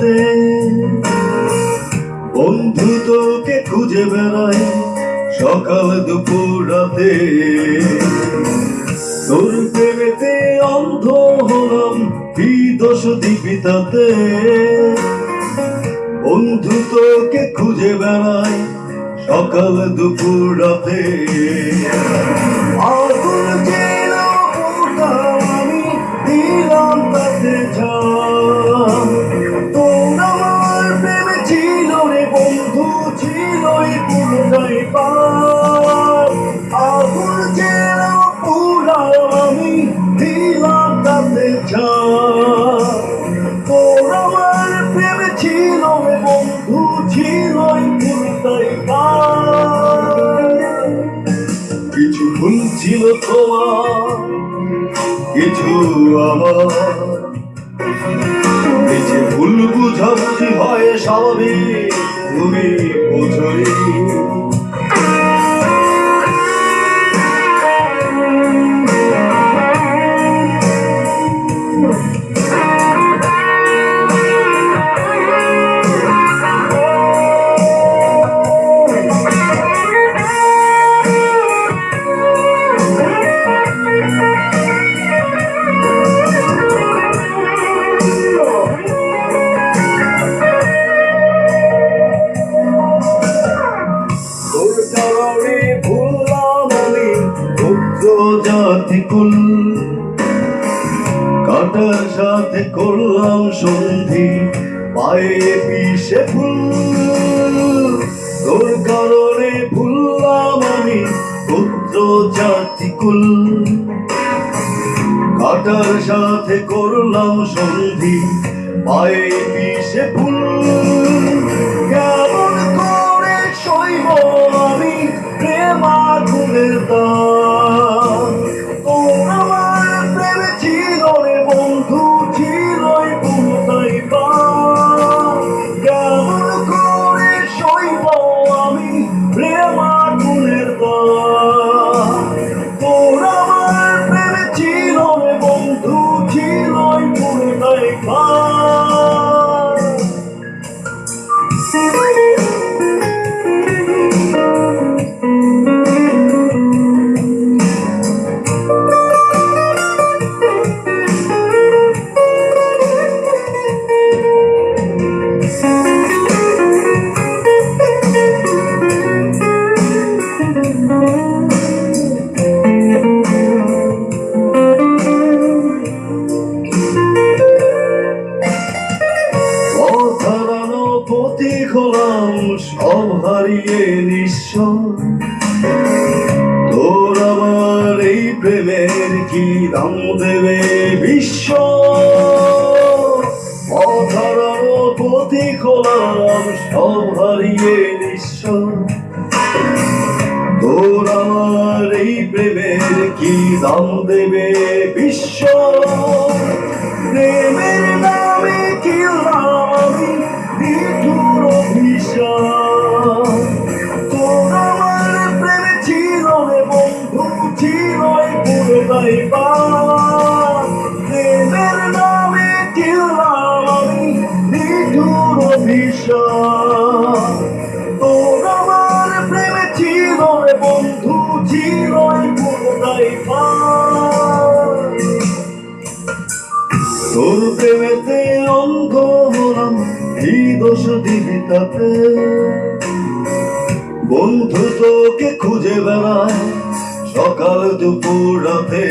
রাতে। বন্ধু তোকে খুঁজে বেড়াই সকাল দুপুর রাতে। তোর প্রেমেতে অন্ধ হলাম, কি দোষ দিবি তাতে? বন্ধু তোকে খুঁজে বেড়াই সকাল দুপুর রাতে। আগুন বন্ধু ছিল এই কিছু ভুল ছিল তোমার, কিছু আমার। ভুল বুঝাবুঝি হয় স্বাভাবিক, তুমি বোঝই। জাতি কুল, কাটার সাথে করলাম সন্ধি, পায়ে পিসে ফুল। তোর কারণে ভুললাম আমি পুত্র জাতি কুল। কাটার সাথে করলাম সন্ধি, পায়ে পিসে ফুল। কেমন করে সইব আমি প্রেম আগুনের দাম পথিক হলাম সব হারিয়ে নিঃস্ব তোর আমার এই প্রেমের কি দাম দেবে বিশ্ব অধারানো পথিক হলাম সব হারিয়ে নিঃস্ব তোর আমার এই প্রেমের কি দাম দেবে বিশ্ব প্রেমের নামে কিলাম আমি নিঠুর তোর আমার প্রেমে ছিল বন্ধু ছিল পুরোটাই তোর প্রেমেতে অন্ধ হলাম এই দোষ দিবি তাতে? বন্ধু তোকে খুঁজে বেড়ায় সকাল দুপুর রাতে।